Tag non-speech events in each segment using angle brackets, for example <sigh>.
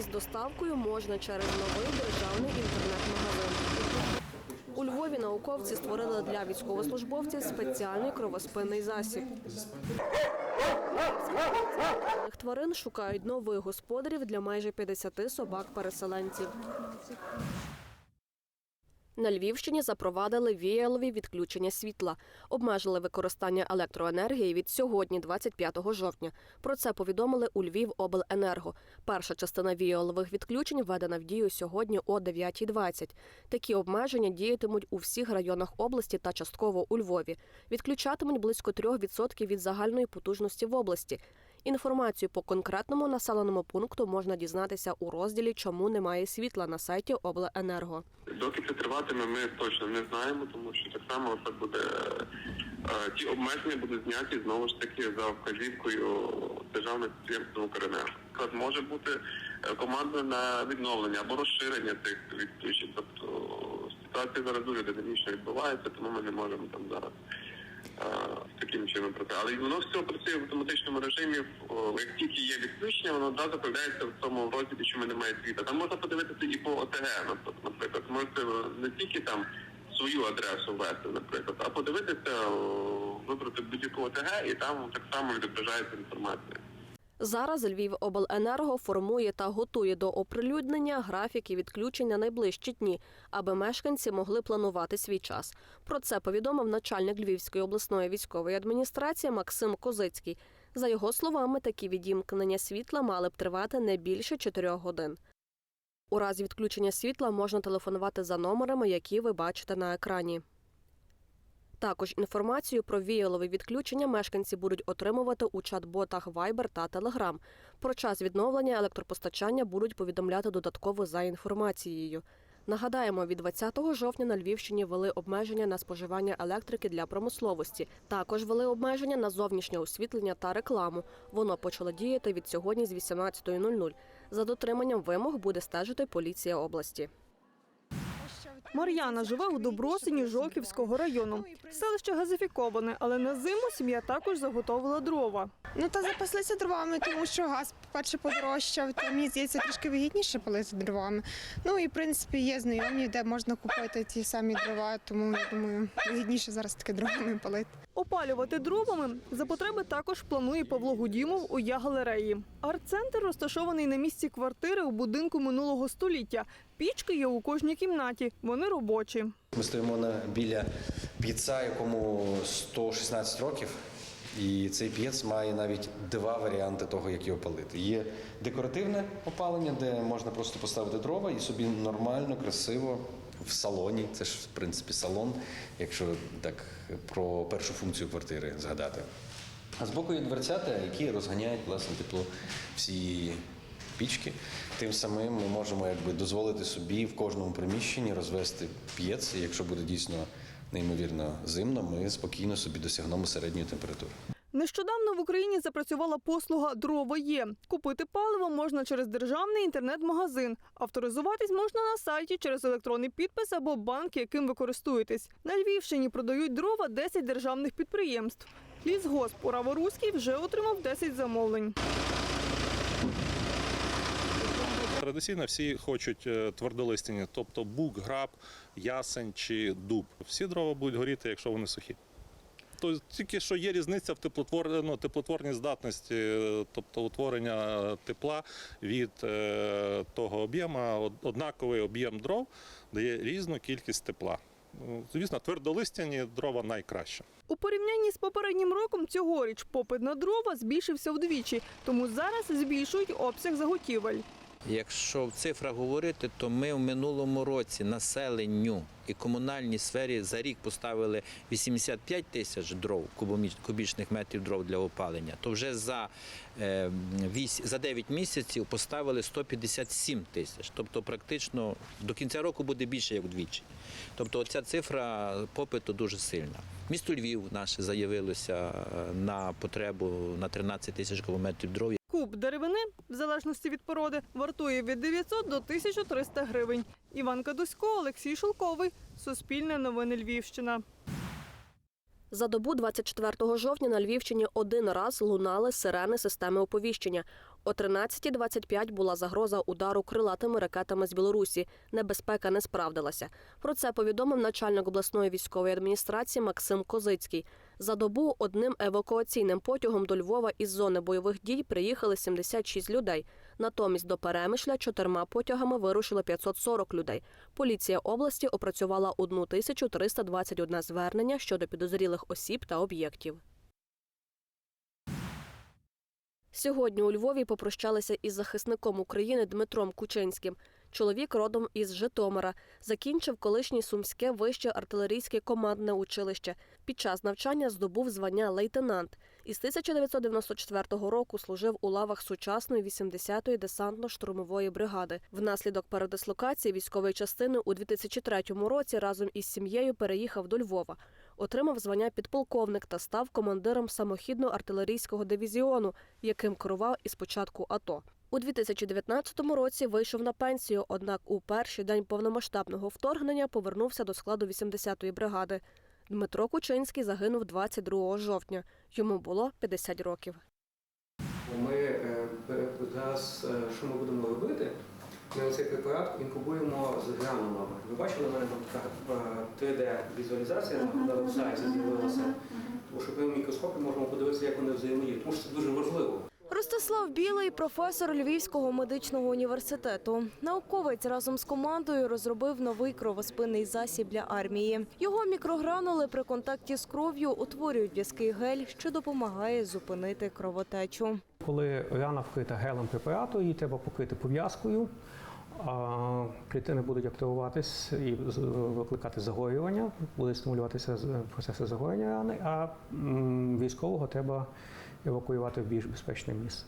із доставкою можна через новий державний інтернет-магазин. У Львові науковці створили для військовослужбовців спеціальний кровоспинний засіб. Тварин шукають нових господарів для майже 50 собак-переселенців. На Львівщині запровадили віялові відключення світла, обмежили використання електроенергії від сьогодні, 25 жовтня. Про це повідомили у Львівобленерго. Перша частина віялових відключень введена в дію сьогодні о 9.20. Такі обмеження діятимуть у всіх районах області та частково у Львові. Відключатимуть близько 3% від загальної потужності в області. Інформацію по конкретному населеному пункту можна дізнатися у розділі Чому немає світла на сайті Обленерго. Доки це триватиме, ми точно не знаємо, тому що так само це буде е, ті обмеження будуть зняті знову ж таки за вказівкою державного підприємства «Укренерго». Може бути е, команда на відновлення або розширення цих відключень. Тобто ситуація зараз дуже динамічно відбувається, тому ми не можемо там зараз. Е, Таким чином працює. Але воно все працює в автоматичному режимі. Як тільки є відключення, воно одразу появляється в тому розділі, що ми немає світа. Там можна подивитися і по ОТГ, наприклад, наприклад. Можете не тільки там свою адресу ввести, наприклад, а подивитися, вибрати будь-яку ОТГ, і там так само відображається інформація. Зараз Львівобленерго формує та готує до оприлюднення графіки відключень на найближчі дні, аби мешканці могли планувати свій час. Про це повідомив начальник Львівської обласної військової адміністрації Максим Козицький. За його словами, такі відімкнення світла мали б тривати не більше 4 годин. У разі відключення світла можна телефонувати за номерами, які ви бачите на екрані. Також інформацію про віялові відключення мешканці будуть отримувати у чат-ботах Viber та Telegram. Про час відновлення електропостачання будуть повідомляти додатково за інформацією. Нагадаємо, від 20 жовтня на Львівщині ввели обмеження на споживання електрики для промисловості. Також ввели обмеження на зовнішнє освітлення та рекламу. Воно почало діяти від сьогодні з 18.00. За дотриманням вимог буде стежити поліція області. Мар'яна живе у Добросині Жоківського району. Селище газифіковане, але на зиму сім'я також заготовила дрова. Ну та запаслися дровами, тому що газ, по-перше, подорожчав. То мені здається, трішки вигідніше палити дровами. Ну і в принципі є знайомі, де можна купити ті самі дрова, тому я думаю, вигідніше зараз таки дровами палити. Опалювати дровами за потреби також планує Павло Гудімов у Я-галереї. Арт-центр розташований на місці квартири у будинку минулого століття. Пічки є у кожній кімнаті. Вони робочі. Ми стоїмо на, біля п'єца, якому 116 років. І цей п'єц має навіть два варіанти того, як його палити. Є декоративне опалення, де можна просто поставити дрова і собі нормально, красиво в салоні. Це ж в принципі салон, якщо так про першу функцію квартири згадати. А збоку є дверцята, які розганяють власне тепло всі пічки. Тим самим ми можемо якби дозволити собі в кожному приміщенні розвести п'єц. Якщо буде дійсно неймовірно зимно, ми спокійно собі досягнемо середньої температури. Нещодавно в Україні запрацювала послуга Дрова є. Купити паливо можна через державний інтернет-магазин. Авторизуватись можна на сайті через електронний підпис або банк, яким ви користуєтесь. На Львівщині продають дрова 10 державних підприємств. Лісгосп у Раворуській вже отримав 10 замовлень. Традиційно всі хочуть е, твердолистяні, тобто бук, граб, ясень чи дуб. Всі дрова будуть горіти, якщо вони сухі. Тобто тільки що є різниця в теплотвор... ну, теплотворній здатності, тобто утворення тепла від е, того об'єму. Однаковий об'єм дров дає різну кількість тепла. Звісно, твердолистяні дрова найкраще. У порівнянні з попереднім роком цьогоріч попит на дрова збільшився вдвічі, тому зараз збільшують обсяг заготівель. Якщо в цифрах говорити, то ми в минулому році населенню і комунальній сфері за рік поставили 85 тисяч дров, кубічних метрів дров для опалення, то вже за, е, за 9 місяців поставили 157 тисяч. Тобто практично до кінця року буде більше, як вдвічі. Тобто ця цифра попиту дуже сильна. Місто Львів наше заявилося е, на потребу на 13 тисяч кубометрів дров. Куб деревини, в залежності від породи, вартує від 900 до 1300 гривень. Іван Кадусько, Олексій Шелковий. Суспільне новини Львівщина. За добу 24 жовтня на Львівщині один раз лунали сирени системи оповіщення. О 13.25 була загроза удару крилатими ракетами з Білорусі. Небезпека не справдилася. Про це повідомив начальник обласної військової адміністрації Максим Козицький. За добу одним евакуаційним потягом до Львова із зони бойових дій приїхали 76 людей. Натомість до Перемишля чотирма потягами вирушило 540 людей. Поліція області опрацювала 1321 звернення щодо підозрілих осіб та об'єктів. Сьогодні у Львові попрощалися із захисником України Дмитром Кучинським. Чоловік родом із Житомира закінчив колишнє сумське вище артилерійське командне училище. Під час навчання здобув звання лейтенант. Із 1994 року служив у лавах сучасної 80-ї десантно-штурмової бригади. Внаслідок передислокації військової частини у 2003 році разом із сім'єю переїхав до Львова. Отримав звання підполковник та став командиром самохідно-артилерійського дивізіону, яким керував із початку АТО. У 2019 році вийшов на пенсію, однак у перший день повномасштабного вторгнення повернувся до складу 80-ї бригади. Дмитро Кучинський загинув 22 жовтня. Йому було 50 років. Ми е, зараз, е, що ми будемо робити? Ми оцей препарат інкубуємо з гранулами. Ви бачили, у мене там така 3D-візуалізація на веб-сайті з'явилася. Тому що при мікроскопі можемо подивитися, як вони взаємодіють. Тому що це дуже важливо. Ростислав Білий, професор Львівського медичного університету. Науковець разом з командою розробив новий кровоспинний засіб для армії. Його мікрогранули при контакті з кров'ю утворюють в'язкий гель, що допомагає зупинити кровотечу. Коли рана вкрита гелем препарату, її треба покрити пов'язкою. Клітини будуть активуватись і викликати загоювання, будуть стимулюватися процеси загоєння рани, а військового треба евакуювати в більш безпечне місце.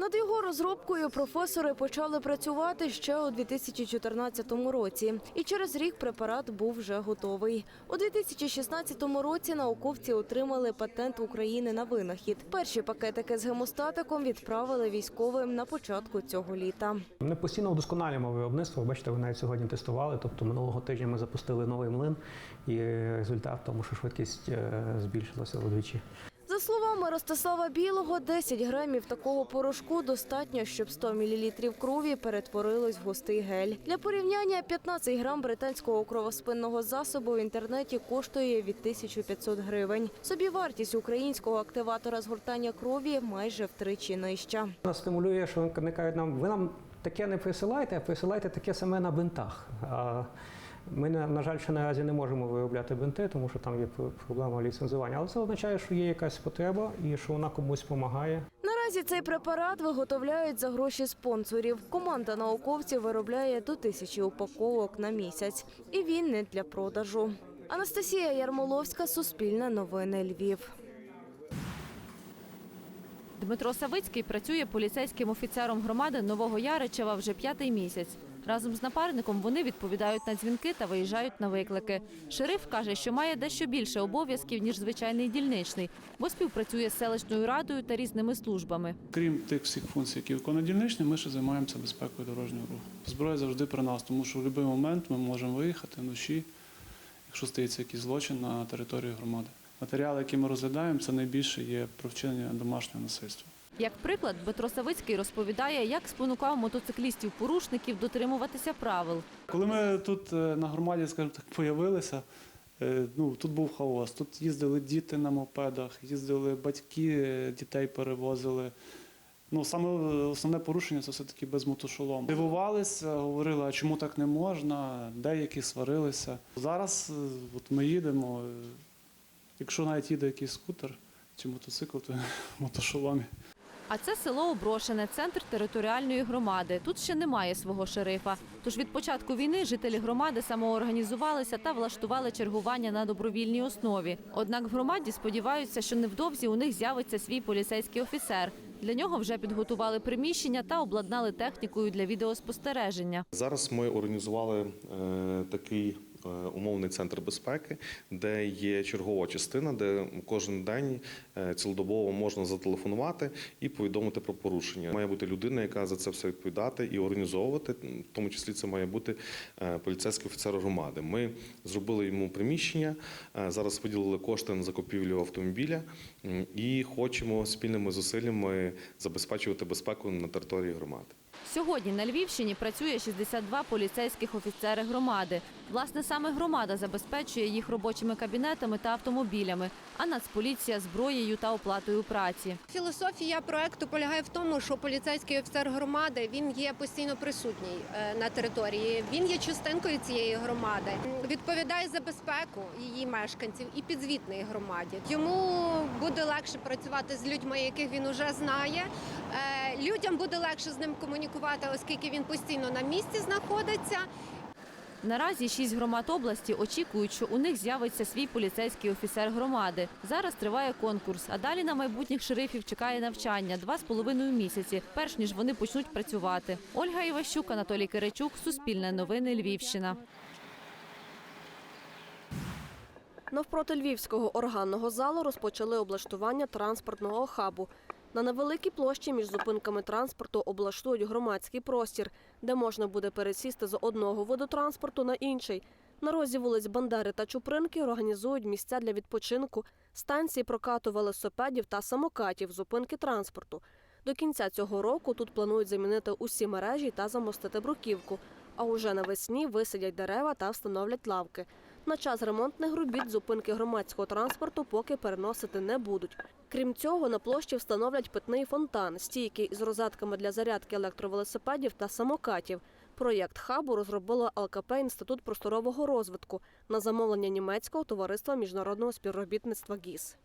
Над його розробкою професори почали працювати ще у 2014 році, і через рік препарат був вже готовий. У 2016 році науковці отримали патент України на винахід. Перші пакетики з гемостатиком відправили військовим на початку цього літа. Ми постійно вдосконалюємо виробництво. Бачите, ви навіть сьогодні тестували. Тобто минулого тижня ми запустили новий млин, і результат тому, що швидкість е, збільшилася вдвічі. Словами Ростислава Білого, 10 грамів такого порошку достатньо, щоб 100 мл крові перетворилось в густий гель. Для порівняння 15 грам британського кровоспинного засобу в інтернеті коштує від 1500 гривень. Собівартість українського активатора згортання крові майже втричі нижча. Нас стимулює, що вони кажуть нам, ви нам таке не присилайте, а присилайте таке саме на бинтах. Ми, на на жаль, ще наразі не можемо виробляти бинти, тому що там є пр- проблема ліцензування. Але це означає, що є якась потреба і що вона комусь допомагає. Наразі цей препарат виготовляють за гроші спонсорів. Команда науковців виробляє до тисячі упаковок на місяць, і він не для продажу. Анастасія Ярмоловська, Суспільне новини Львів. Дмитро Савицький працює поліцейським офіцером громади Нового Яричева вже п'ятий місяць. Разом з напарником вони відповідають на дзвінки та виїжджають на виклики. Шериф каже, що має дещо більше обов'язків ніж звичайний дільничний, бо співпрацює з селищною радою та різними службами. Крім тих всіх функцій, які виконує дільничний, ми ще займаємося безпекою дорожнього руху. Зброя завжди при нас, тому що в будь-який момент ми можемо виїхати вночі, якщо стається якийсь злочин на території громади. Матеріали, які ми розглядаємо, це найбільше є про вчинення домашнього насильства. Як приклад, Дмитро Савицький розповідає, як спонукав мотоциклістів-порушників дотримуватися правил. Коли ми тут е, на громаді, скажімо так, появилися, е, ну, тут був хаос. Тут їздили діти на мопедах, їздили батьки, е, дітей перевозили. Ну, саме основне порушення це все-таки без мотошолому. Дивувалися, говорили, а чому так не можна, деякі сварилися. Зараз от ми їдемо, якщо навіть їде якийсь скутер чи мотоцикл, то <laughs> мотошоломі. А це село Оброшене, центр територіальної громади. Тут ще немає свого шерифа. Тож від початку війни жителі громади самоорганізувалися та влаштували чергування на добровільній основі. Однак в громаді сподіваються, що невдовзі у них з'явиться свій поліцейський офіцер. Для нього вже підготували приміщення та обладнали технікою для відеоспостереження. Зараз ми організували е, такий умовний центр безпеки, де є чергова частина, де кожен день е, цілодобово можна зателефонувати і повідомити про порушення. Має бути людина, яка за це все відповідати і організовувати. В тому числі це має бути е, поліцейський офіцер громади. Ми зробили йому приміщення. е, Зараз виділили кошти на закупівлю автомобіля і хочемо спільними зусиллями забезпечувати безпеку на території громади. Сьогодні на Львівщині працює 62 поліцейських офіцери громади. Власне, саме громада забезпечує їх робочими кабінетами та автомобілями, а Нацполіція – зброєю та оплатою праці. Філософія проекту полягає в тому, що поліцейський офіцер громади він є постійно присутній е, на території. Він є частинкою цієї громади, відповідає за безпеку її мешканців і підзвітної громаді. Йому буде легше працювати з людьми, яких він уже знає. Е, Людям буде легше з ним комунікувати, оскільки він постійно на місці знаходиться. Наразі шість громад області очікують, що у них з'явиться свій поліцейський офіцер громади. Зараз триває конкурс, а далі на майбутніх шерифів чекає навчання два з половиною місяці, перш ніж вони почнуть працювати. Ольга Іващук, Анатолій Киричук, Суспільне новини, Львівщина. Навпроти львівського органного залу розпочали облаштування транспортного хабу. На невеликій площі між зупинками транспорту облаштують громадський простір, де можна буде пересісти з одного виду транспорту на інший. На розі вулиць Бандери та Чупринки організують місця для відпочинку, станції прокату велосипедів та самокатів, зупинки транспорту. До кінця цього року тут планують замінити усі мережі та замостити бруківку. А уже навесні висадять дерева та встановлять лавки. На час ремонтних робіт зупинки громадського транспорту поки переносити не будуть. Крім цього, на площі встановлять питний фонтан, стійкий з розетками для зарядки електровелосипедів та самокатів. Проєкт хабу розробило ЛКП Інститут просторового розвитку на замовлення німецького товариства міжнародного співробітництва ГІС.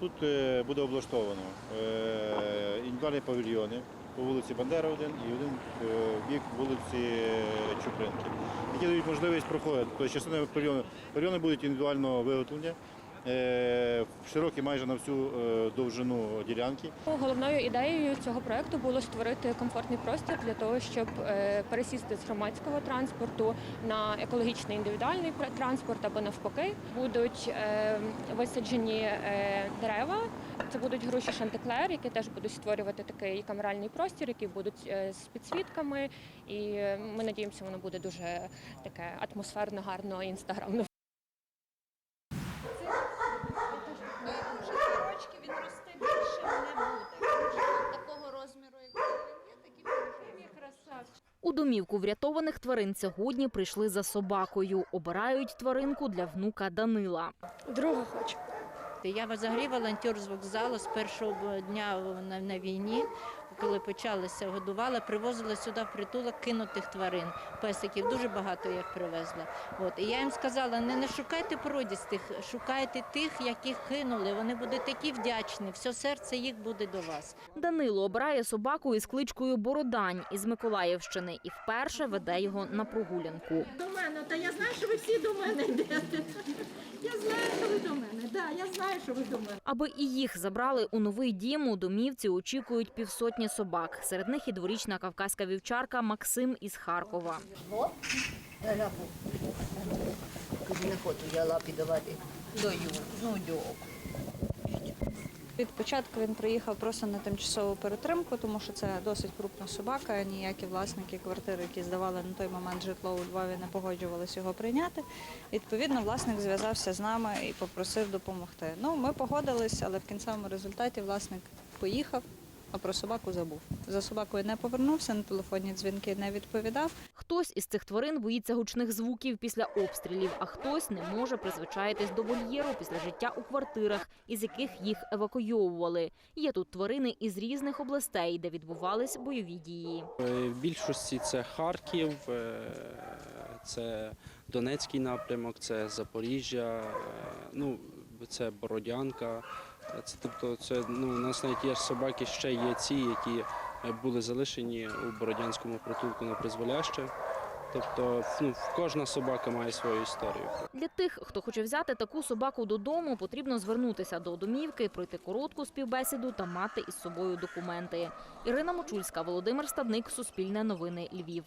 Тут е, буде облаштовано е, індивідуальні павільйони по вулиці Бандера один і один е, бік вулиці Чупринки, які дають можливість проходити. Тобто частина павільйони будуть індивідуального виготовлені, е, широкі майже на всю е, довжину ділянки. Головною ідеєю цього проекту було створити комфортний простір для того, щоб е, пересісти з громадського транспорту на екологічний індивідуальний транспорт або навпаки. Будуть е, висаджені е, дерева. Це будуть груші шантеклер, які теж будуть створювати такий камеральний простір, які будуть е, з підсвітками. І е, ми надіємося, воно буде дуже таке атмосферно, гарно інстаграмно. У домівку врятованих тварин сьогодні прийшли за собакою. Обирають тваринку для внука Данила. Друга хочу. Я взагалі волонтер з вокзалу з першого дня на, на війні, коли почалися, годувала, привозила сюди в притулок кинутих тварин, песиків, дуже багато їх привезла. От. І я їм сказала, не, не шукайте породістих, шукайте тих, яких кинули. Вони будуть такі вдячні, все серце їх буде до вас. Данило обирає собаку із кличкою Бородань із Миколаївщини і вперше веде його на прогулянку. До мене, та я знаю, що ви всі до мене йдете. Я знаю, що ви до мене. Да, я знаю, що ви до мене. Аби і їх забрали у новий дім, у домівці очікують півсотні собак. Серед них і дворічна кавказька вівчарка Максим із Харкова. Не хочу я лапі давати. Даю, ну дьок. Від початку він приїхав просто на тимчасову перетримку, тому що це досить крупна собака. Ніякі власники квартири, які здавали на той момент житло у Львові, не погоджувалися його прийняти. Відповідно, власник зв'язався з нами і попросив допомогти. Ну, ми погодилися, але в кінцевому результаті власник поїхав, а про собаку забув. За собакою не повернувся, на телефонні дзвінки не відповідав. Хтось із цих тварин боїться гучних звуків після обстрілів, а хтось не може призвичаїтись до вольєру після життя у квартирах, із яких їх евакуйовували. Є тут тварини із різних областей, де відбувались бойові дії. В більшості це Харків, е, це Донецький напрямок, це Запоріжжя, е, ну це Бородянка. Це тобто, це ну у нас навіть є собаки, ще є ці, які е, були залишені у Бородянському притулку на призволяще. Тобто, ну, кожна собака має свою історію. Для тих, хто хоче взяти таку собаку додому, потрібно звернутися до домівки, пройти коротку співбесіду та мати із собою документи. Ірина Мочульська, Володимир Стадник, Суспільне новини, Львів.